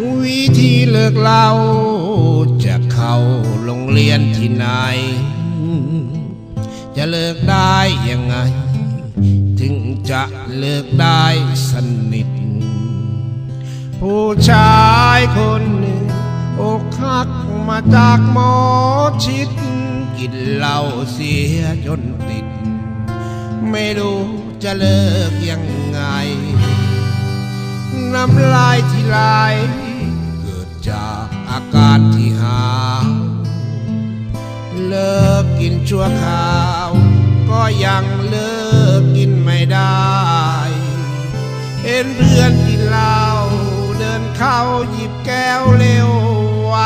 วิธีเลิกเหล่าจะเข้าโรงเรียนที่ไหน จะเลิกได้ยังไง ถึงจะเลิกได้สนิท ผู้ชายคนหนึ่งอกหักมาจากหมอชิด กินเหล้าเสียจนติด ไม่รู้จะเลิกยังไง น้ำลายที่ไหล อาการที่หา เลิกกินชั่วคราว ก็ยังเลิกกินไม่ได้ เห็นเพื่อนกินเหล้าเดินเข้าหยิบแก้วเร็วไว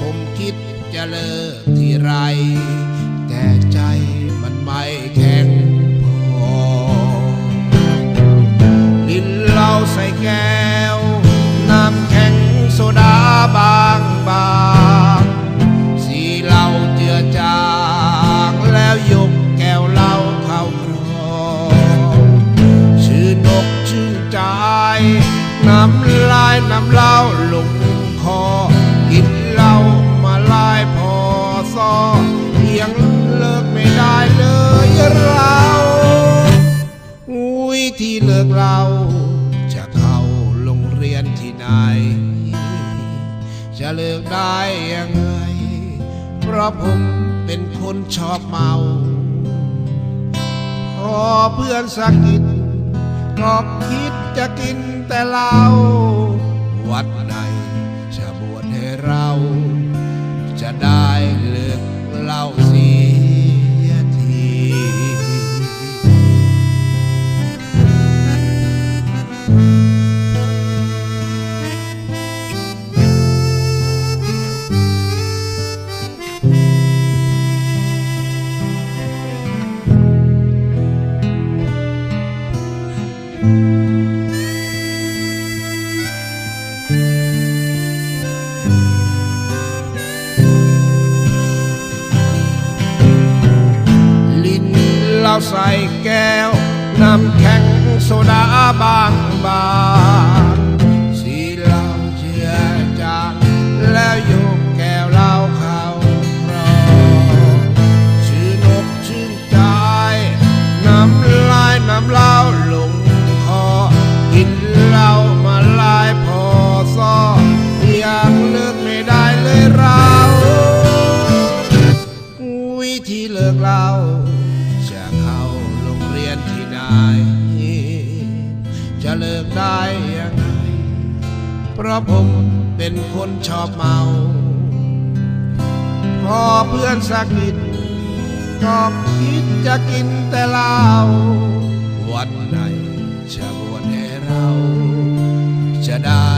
ผมคิดจะเลิกที่ไร แต่ใจมันไม่แข็งพอดินเหล้าใส่แก้ว น้ำลายน้ำเหล้าลงคอ กินเหล้ามาลายพอซอเพียงเลิกไม่ได้เลยเราวิธีเลิกเรา จะเข้าโรงเรียนที่ไหน จะเลิกได้ยังไง เพราะผมเป็นคนชอบเมา พอเพื่อนสักกิด งอกคิดจะกินแต่เหล้าวัดไหน เราใส่แก้ว น้ำแข็งโซดาบางบา ราะผมเป็นคนชอบเมา พอเพื่อนสักิดก็คิดจะกินแต่เหล้าวันไหนจะบวชให้เรา จะได้